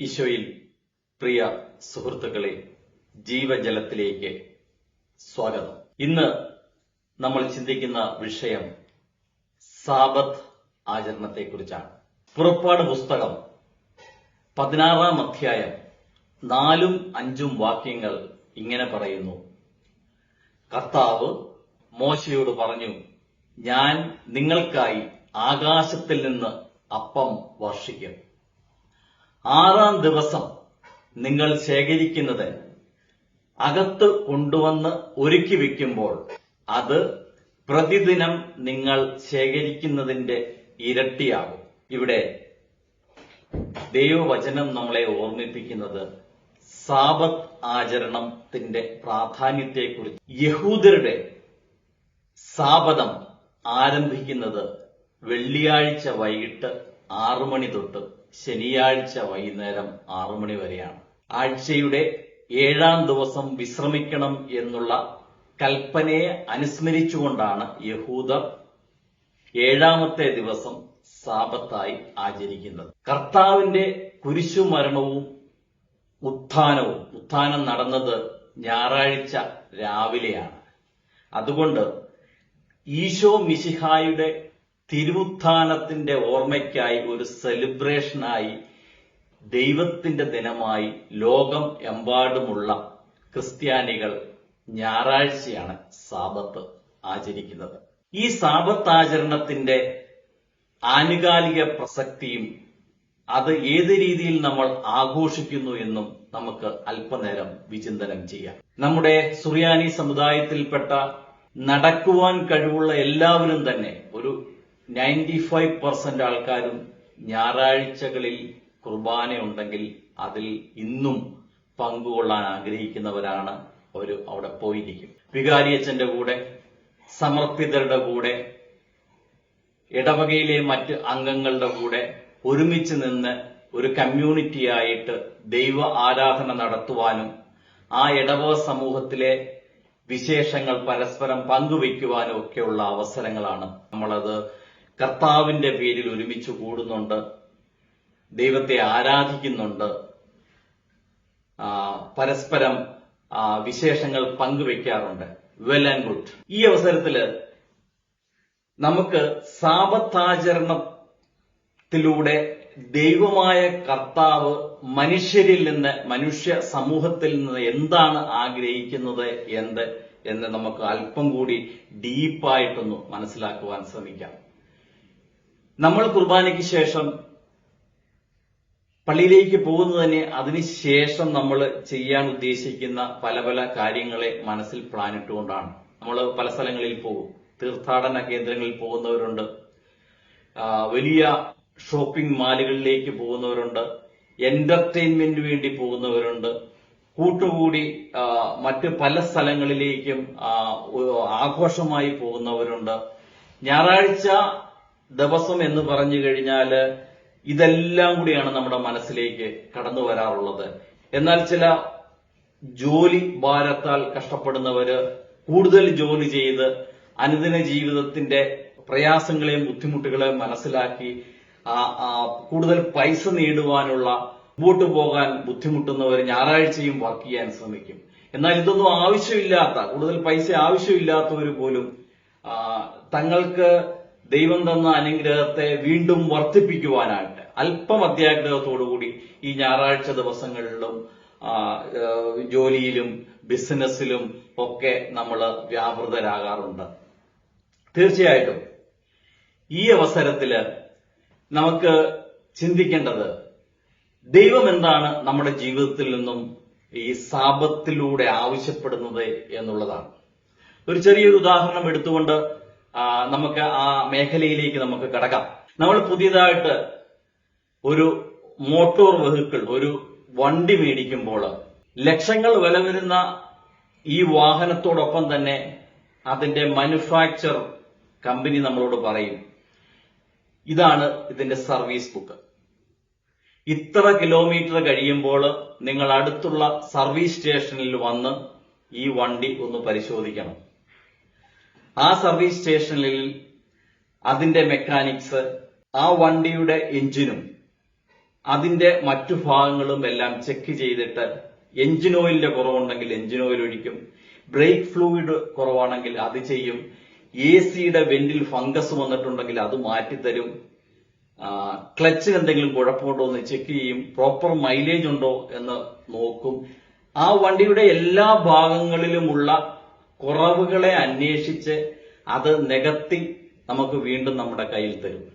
ഈശോയിൽ പ്രിയ സുഹൃത്തുക്കളെ ജീവജലത്തിലേക്ക് സ്വാഗതം. ഇന്ന് നമ്മൾ ചിന്തിക്കുന്ന വിഷയം സാബത്ത് ആചരണത്തെക്കുറിച്ചാണ്. പുറപ്പാട് പുസ്തകം പതിനാറാം അധ്യായം നാലും അഞ്ചും വാക്യങ്ങൾ ഇങ്ങനെ പറയുന്നു. കർത്താവ് മോശയോട് പറഞ്ഞു ഞാൻ നിങ്ങൾക്കായി ആകാശത്തിൽ നിന്ന് അപ്പം വർഷിക്കും. ആറാം ദിവസം നിങ്ങൾ ശേഖരിക്കുന്നത് അകത്ത് കൊണ്ടുവന്ന് ഒരുക്കി വെക്കുമ്പോൾ അത് പ്രതിദിനം നിങ്ങൾ ശേഖരിക്കുന്നതിന്റെ ഇരട്ടിയാകും. ഇവിടെ ദൈവവചനം നമ്മളെ ഓർമ്മിപ്പിക്കുന്നത് സാബത്ത് ആചരണത്തിന്റെ പ്രാധാന്യത്തെക്കുറിച്ച്. യഹൂദരുടെ സാബതം ആരംഭിക്കുന്നത് വെള്ളിയാഴ്ച വൈകിട്ട് ആറു മണി തൊട്ട് ശനിയാഴ്ച വൈകുന്നേരം ആറു മണി വരെയാണ്. ആഴ്ചയുടെ ഏഴാം ദിവസം വിശ്രമിക്കണം എന്നുള്ള കൽപ്പനയെ അനുസ്മരിച്ചുകൊണ്ടാണ് യഹൂദർ ഏഴാമത്തെ ദിവസം സാപത്തായി ആചരിക്കുന്നത്. കർത്താവിന്റെ കുരിശുമരണവും ഉത്ഥാനവും ഉത്ഥാനം നടന്നത് ഞായറാഴ്ച രാവിലെയാണ്. അതുകൊണ്ട് ഈശോ മിശിഹായുടെ തിരുവുത്ഥാനത്തിന്റെ ഓർമ്മയ്ക്കായി ഒരു സെലിബ്രേഷനായി ദൈവത്തിന്റെ ദിനമായി ലോകം എമ്പാടുമുള്ള ക്രിസ്ത്യാനികൾ ഞായറാഴ്ചയാണ് സാബത്ത് ആചരിക്കുന്നത്. ഈ സാബത്ത് ആചരണത്തിന്റെ ആനുകാലിക പ്രസക്തിയും അത് ഏത് രീതിയിൽ നമ്മൾ ആഘോഷിക്കുന്നു എന്നും നമുക്ക് അല്പനേരം വിചിന്തനം ചെയ്യാം. നമ്മുടെ സുറിയാനി സമുദായത്തിൽപ്പെട്ട നടക്കുവാൻ കഴിവുള്ള എല്ലാവരും തന്നെ ഒരു നയന്റി ഫൈവ് പെർസെന്റ് ആൾക്കാരും ഞായറാഴ്ചകളിൽ കുർബാന ഉണ്ടെങ്കിൽ അതിൽ ഇന്നും പങ്കുകൊള്ളാൻ ആഗ്രഹിക്കുന്നവരാണ് ഒരു അവിടെ പോയിരിക്കും. വികാരിയച്ഛന്റെ കൂടെ സമർപ്പിതരുടെ കൂടെ ഇടവകയിലെ മറ്റ് അംഗങ്ങളുടെ കൂടെ ഒരുമിച്ച് നിന്ന് ഒരു കമ്മ്യൂണിറ്റിയായിട്ട് ദൈവ ആരാധന നടത്തുവാനും ആ ഇടവക സമൂഹത്തിലെ വിശേഷങ്ങൾ പരസ്പരം പങ്കുവയ്ക്കുവാനും ഒക്കെയുള്ള അവസരങ്ങളാണ് നമ്മളത് കർത്താവിന്റെ പേരിൽ ഒരുമിച്ച് കൂടുന്നുണ്ട്. ദൈവത്തെ ആരാധിക്കുന്നുണ്ട്. പരസ്പരം വിശേഷങ്ങൾ പങ്കുവെക്കാറുണ്ട്. വെൽ ആൻഡ് ഗുഡ് ഈ അവസരത്തിൽ നമുക്ക് സാപത്താചരണത്തിലൂടെ ദൈവമായ കർത്താവ് മനുഷ്യരിൽ നിന്ന് മനുഷ്യ സമൂഹത്തിൽ നിന്ന് എന്താണ് ആഗ്രഹിക്കുന്നത് എന്ത് എന്ന് നമുക്ക് അല്പം കൂടി ഡീപ്പായിട്ടൊന്ന് മനസ്സിലാക്കുവാൻ ശ്രമിക്കാം. നമ്മൾ കുർബാനയ്ക്ക് ശേഷം പള്ളിയിലേക്ക് പോകുന്നത് തന്നെ അതിനുശേഷം നമ്മൾ ചെയ്യാൻ ഉദ്ദേശിക്കുന്ന പല പല കാര്യങ്ങളെ മനസ്സിൽ പ്ലാൻ ഇട്ടുകൊണ്ടാണ് നമ്മൾ പല സ്ഥലങ്ങളിൽ പോകും. തീർത്ഥാടന കേന്ദ്രങ്ങളിൽ പോകുന്നവരുണ്ട്. വലിയ ഷോപ്പിംഗ് മാളുകളിലേക്ക് പോകുന്നവരുണ്ട്. എന്റർടൈൻമെന്റിന് വേണ്ടി പോകുന്നവരുണ്ട്. കൂട്ടുകൂടി മറ്റ് പല സ്ഥലങ്ങളിലേക്കും ആഘോഷമായി പോകുന്നവരുണ്ട്. ഞായറാഴ്ച ദിവസം എന്ന് പറഞ്ഞു കഴിഞ്ഞാൽ ഇതെല്ലാം കൂടിയാണ് നമ്മുടെ മനസ്സിലേക്ക് കടന്നു വരാറുള്ളത്. എന്നാൽ ചില ജോലി ഭാരത്താൽ കഷ്ടപ്പെടുന്നവര് കൂടുതൽ ജോലി ചെയ്ത് അനുദിന ജീവിതത്തിന്റെ പ്രയാസങ്ങളെയും ബുദ്ധിമുട്ടുകളെയും മനസ്സിലാക്കി കൂടുതൽ പൈസ നേടുവാനുള്ള മുമ്പോട്ട് പോകാൻ ബുദ്ധിമുട്ടുന്നവർ ഞായറാഴ്ചയും വർക്ക് ചെയ്യാൻ ശ്രമിക്കും. എന്നാൽ ഇതൊന്നും ആവശ്യമില്ലാത്ത കൂടുതൽ പൈസ ആവശ്യമില്ലാത്തവർ പോലും തങ്ങൾക്ക് ദൈവം തന്ന അനുഗ്രഹത്തെ വീണ്ടും വർദ്ധിപ്പിക്കുവാനായിട്ട്. അല്പം അത്യാഗ്രഹത്തോടുകൂടി ഈ ഞായറാഴ്ച ദിവസങ്ങളിലും ജോലിയിലും ബിസിനസ്സിലും ഒക്കെ നമ്മൾ വ്യാപൃതരാകാറുണ്ട്. തീർച്ചയായിട്ടും ഈ അവസരത്തിൽ നമുക്ക് ചിന്തിക്കേണ്ടത് ദൈവം എന്താണ് നമ്മുടെ ജീവിതത്തിൽ നിന്നും ഈ സാപത്തിലൂടെ ആവശ്യപ്പെടുന്നത് എന്നുള്ളതാണ്. ഒരു ചെറിയൊരു ഉദാഹരണം എടുത്തുകൊണ്ട് നമുക്ക് ആ മേഖലയിലേക്ക് നമുക്ക് കടക്കാം. നമ്മൾ പുതിയതായിട്ട് ഒരു മോട്ടോർ വെഹിക്കിൾ ഒരു വണ്ടി മേടിക്കുമ്പോൾ ലക്ഷങ്ങൾ വില വരുന്ന ഈ വാഹനത്തോടൊപ്പം തന്നെ അതിന്റെ മാനുഫാക്ചർ കമ്പനി നമ്മളോട് പറയും ഇതാണ് ഇതിന്റെ സർവീസ് ബുക്ക് ഇത്ര കിലോമീറ്റർ കഴിയുമ്പോൾ നിങ്ങൾ അടുത്തുള്ള സർവീസ് സ്റ്റേഷനിൽ വന്ന് ഈ വണ്ടി ഒന്ന് പരിശോധിക്കണം. ആ സർവീസ് സ്റ്റേഷനിൽ അതിന്റെ മെക്കാനിക്സ് ആ വണ്ടിയുടെ എഞ്ചിനും അതിന്റെ മറ്റു ഭാഗങ്ങളും എല്ലാം ചെക്ക് ചെയ്തിട്ട് എഞ്ചിൻ ഓയിലിന്റെ കുറവുണ്ടെങ്കിൽ എഞ്ചിൻ ഓയിൽ ഒഴിക്കും. ബ്രേക്ക് ഫ്ലൂയിഡ് കുറവാണെങ്കിൽ അത് ചെയ്യും. എ സിയുടെ വെന്റിൽ ഫംഗസ് വന്നിട്ടുണ്ടെങ്കിൽ അത് മാറ്റിത്തരും. ക്ലച്ചിൽ എന്തെങ്കിലും കുഴപ്പമുണ്ടോ എന്ന് ചെക്ക് ചെയ്യും. പ്രോപ്പർ മൈലേജ് ഉണ്ടോ എന്ന് നോക്കും. ആ വണ്ടിയുടെ എല്ലാ ഭാഗങ്ങളിലുമുള്ള കുറവുകളെ അന്വേഷിച്ച് അത് നികത്തി നമുക്ക് വീണ്ടും നമ്മുടെ കയ്യിൽ തരും.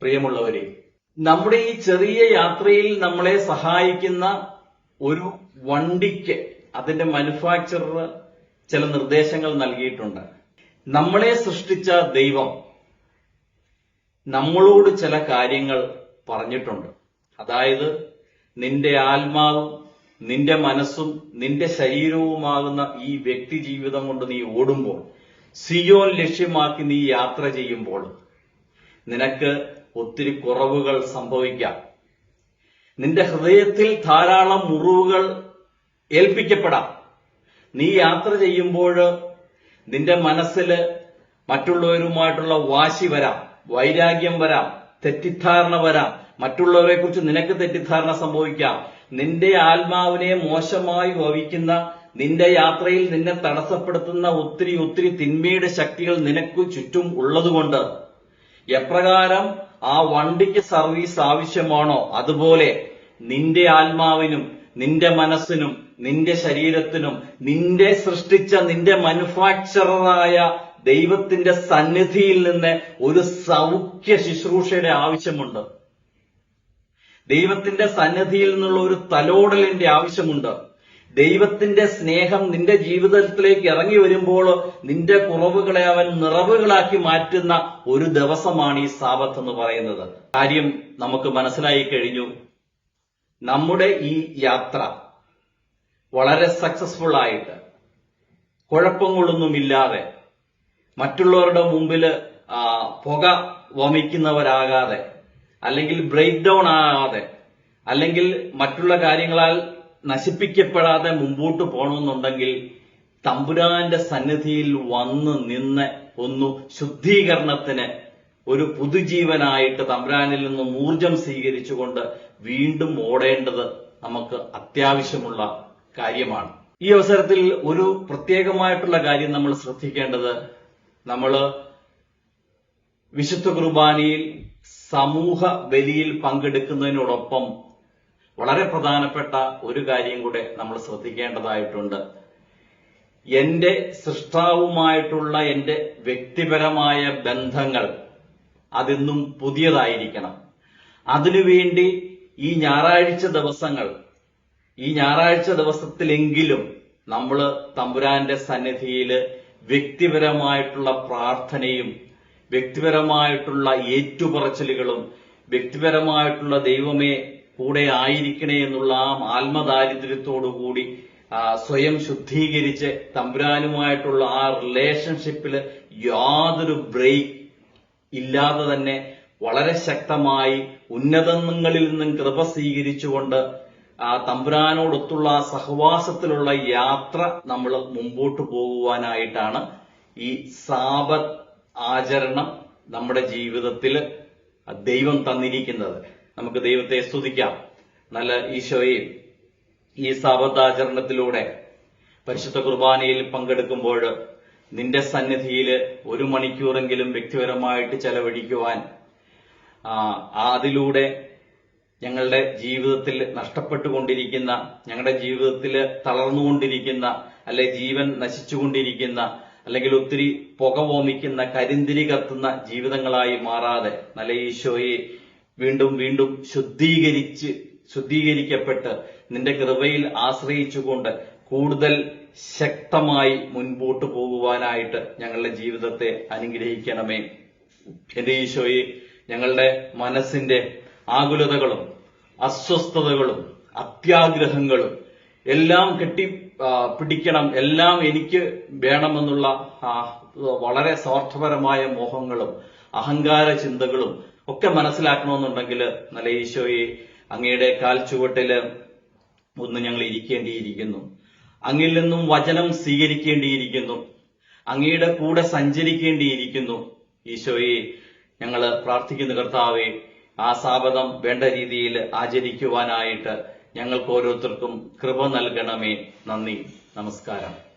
പ്രിയമുള്ളവരെ നമ്മുടെ ഈ ചെറിയ യാത്രയിൽ നമ്മളെ സഹായിക്കുന്ന ഒരു വണ്ടിക്ക് അതിന്റെ മാനുഫാക്ചറർ ചില നിർദ്ദേശങ്ങൾ നൽകിയിട്ടുണ്ട്. നമ്മളെ സൃഷ്ടിച്ച ദൈവം നമ്മളോട് ചില കാര്യങ്ങൾ പറഞ്ഞിട്ടുണ്ട്. അതായത് നിന്റെ ആത്മാവും നിന്റെ മനസ്സും നിന്റെ ശരീരവുമാകുന്ന ഈ വ്യക്തി ജീവിതം കൊണ്ട് നീ ഓടുമ്പോൾ സിയോൻ ലക്ഷ്യമാക്കി നീ യാത്ര ചെയ്യുമ്പോൾ നിനക്ക് ഒത്തിരി കുറവുകൾ സംഭവിക്കാം. നിന്റെ ഹൃദയത്തിൽ ധാരാളം മുറിവുകൾ ഏൽപ്പിക്കപ്പെടാം. നീ യാത്ര ചെയ്യുമ്പോൾ നിന്റെ മനസ്സിൽ മറ്റുള്ളവരുമായിട്ടുള്ള വാശി വരാം വൈരാഗ്യം വരാം തെറ്റിദ്ധാരണ വരാം. മറ്റുള്ളവരെ കുറിച്ച് നിനക്ക് തെറ്റിദ്ധാരണ സംഭവിക്കാം. നിന്റെ ആത്മാവിനെ മോശമായി ഭവിക്കുന്ന നിന്റെ യാത്രയിൽ നിന്നെ തടസ്സപ്പെടുത്തുന്ന ഒത്തിരി ഒത്തിരി തിന്മയുടെ ശക്തികൾ നിനക്ക് ചുറ്റും ഉള്ളതുകൊണ്ട് എപ്രകാരം ആ വണ്ടിക്ക് സർവീസ് ആവശ്യമാണോ? അതുപോലെ നിന്റെ ആത്മാവിനും നിന്റെ മനസ്സിനും നിന്റെ ശരീരത്തിനും നിന്റെ സൃഷ്ടിച്ച നിന്റെ മനുഫാക്ചറായ ദൈവത്തിന്റെ സന്നിധിയിൽ നിന്ന് ഒരു സൗഖ്യ ശുശ്രൂഷയുടെ ആവശ്യമുണ്ട്. ദൈവത്തിന്റെ സന്നദ്ധിയിൽ നിന്നുള്ള ഒരു തലോടലിന്റെ ആവശ്യമുണ്ട്. ദൈവത്തിന്റെ സ്നേഹം നിന്റെ ജീവിതത്തിലേക്ക് ഇറങ്ങി വരുമ്പോൾ നിന്റെ കുറവുകളെ അവൻ നിറവുകളാക്കി മാറ്റുന്ന ഒരു ദിവസമാണ് ഈ സാപത്ത് എന്ന് പറയുന്നത്. കാര്യം നമുക്ക് മനസ്സിലായി കഴിഞ്ഞു. നമ്മുടെ ഈ യാത്ര വളരെ സക്സസ്ഫുൾ ആയിട്ട് കുഴപ്പങ്ങളൊന്നുമില്ലാതെ മറ്റുള്ളവരുടെ മുമ്പിൽ പുക വമിക്കുന്നവരാകാതെ അല്ലെങ്കിൽ ബ്രേക്ക് ഡൗൺ ആകാതെ അല്ലെങ്കിൽ മറ്റുള്ള കാര്യങ്ങളാൽ നശിപ്പിക്കപ്പെടാതെ മുമ്പോട്ട് പോകണമെന്നുണ്ടെങ്കിൽ തമ്പുരാന്റെ സന്നിധിയിൽ വന്ന് നിന്ന് ഒന്ന് ശുദ്ധീകരണത്തിന് ഒരു പുതുജീവനായിട്ട് തമ്പുരാനിൽ നിന്ന് ഊർജം സ്വീകരിച്ചുകൊണ്ട് വീണ്ടും ഓടേണ്ടത് നമുക്ക് അത്യാവശ്യമുള്ള കാര്യമാണ്. ഈ അവസരത്തിൽ ഒരു പ്രത്യേകമായിട്ടുള്ള കാര്യം നമ്മൾ ശ്രദ്ധിക്കേണ്ടത് നമ്മൾ വിശുദ്ധ കുർബാനയിൽ സമൂഹ ബലിയിൽ പങ്കെടുക്കുന്നതിനോടൊപ്പം വളരെ പ്രധാനപ്പെട്ട ഒരു കാര്യം കൂടെ നമ്മൾ ശ്രദ്ധിക്കേണ്ടതായിട്ടുണ്ട്. എന്റെ സൃഷ്ടാവുമായിട്ടുള്ള എന്റെ വ്യക്തിപരമായ ബന്ധങ്ങൾ അതിന്നും പുതിയതായിരിക്കണം. അതിനുവേണ്ടി ഈ ഞായറാഴ്ച ദിവസങ്ങൾ ഈ ഞായറാഴ്ച ദിവസത്തിലെങ്കിലും നമ്മൾ തമ്പുരാന്റെ സന്നിധിയിൽ വ്യക്തിപരമായിട്ടുള്ള പ്രാർത്ഥനയും വ്യക്തിപരമായിട്ടുള്ള ഏറ്റുപറച്ചിലുകളും വ്യക്തിപരമായിട്ടുള്ള ദൈവമേ കൂടെ ആയിരിക്കണേ എന്നുള്ള ആ ആത്മദാരിദ്ര്യത്തോടുകൂടി സ്വയം ശുദ്ധീകരിച്ച് തമ്പുരാനുമായിട്ടുള്ള ആ റിലേഷൻഷിപ്പിൽ യാതൊരു ബ്രേക്ക് ഇല്ലാതെ തന്നെ വളരെ ശക്തമായി ഉന്നതങ്ങളിൽ നിന്നും കൃപ സ്വീകരിച്ചുകൊണ്ട് ആ തമ്പുരാനോടൊത്തുള്ള ആ സഹവാസത്തിലുള്ള യാത്ര നമ്മൾ മുമ്പോട്ട് പോകുവാനായിട്ടാണ് ഈ സാബത്ത് ആചരണം നമ്മുടെ ജീവിതത്തിൽ ദൈവം തന്നിരിക്കുന്നത്. നമുക്ക് ദൈവത്തെ സ്തുതിക്കാം. നല്ല ഈശോയെ ഈ സാബത്താചരണത്തിലൂടെ പരിശുദ്ധ കുർബാനയിൽ പങ്കെടുക്കുമ്പോൾ നിന്റെ സന്നിധിയിൽ ഒരു മണിക്കൂറെങ്കിലും വ്യക്തിപരമായിട്ട് ചെലവഴിക്കുവാൻ അതിലൂടെ ഞങ്ങളുടെ ജീവിതത്തിൽ നഷ്ടപ്പെട്ടുകൊണ്ടിരിക്കുന്ന ഞങ്ങളുടെ ജീവിതത്തിൽ തളർന്നുകൊണ്ടിരിക്കുന്ന അല്ലെ ജീവൻ നശിച്ചുകൊണ്ടിരിക്കുന്ന അല്ലെങ്കിൽ ഒത്തിരി പുക വോമിക്കുന്ന കരിന്തിരി കത്തുന്ന ജീവിതങ്ങളായി മാറാതെ നല്ല ഈശോയെ വീണ്ടും വീണ്ടും ശുദ്ധീകരിച്ച് ശുദ്ധീകരിക്കപ്പെട്ട് നിന്റെ കൃപയിൽ ആശ്രയിച്ചുകൊണ്ട് കൂടുതൽ ശക്തമായി മുൻപോട്ട് പോകുവാനായിട്ട് ഞങ്ങളുടെ ജീവിതത്തെ അനുഗ്രഹിക്കണമേ. എന്റെ ഈശോയെ ഞങ്ങളുടെ മനസ്സിന്റെ ആകുലതകളും അസ്വസ്ഥതകളും അത്യാഗ്രഹങ്ങളും എല്ലാം കെട്ടി പിടിക്കണം. എല്ലാം എനിക്ക് വേണമെന്നുള്ള വളരെ സ്വാർത്ഥപരമായ മോഹങ്ങളും അഹങ്കാര ചിന്തകളും ഒക്കെ മനസ്സിലാക്കണമെന്നുണ്ടെങ്കിൽ നല്ല ഈശോയെ അങ്ങയുടെ കാൽ ചുവട്ടിൽ ഒന്ന് ഞങ്ങൾ ഇരിക്കേണ്ടിയിരിക്കുന്നു. അങ്ങിൽ നിന്നും വചനം സ്വീകരിക്കേണ്ടിയിരിക്കുന്നു. അങ്ങയുടെ കൂടെ സഞ്ചരിക്കേണ്ടിയിരിക്കുന്നു. ഈശോയെ ഞങ്ങൾ പ്രാർത്ഥിക്കുന്നു കർത്താവെ ആ സാപതം വേണ്ട രീതിയിൽ ആചരിക്കുവാനായിട്ട് ഞങ്ങൾക്ക് ഓരോരുത്തർക്കും കൃപ നൽകണമേ. നന്ദി. നമസ്കാരം.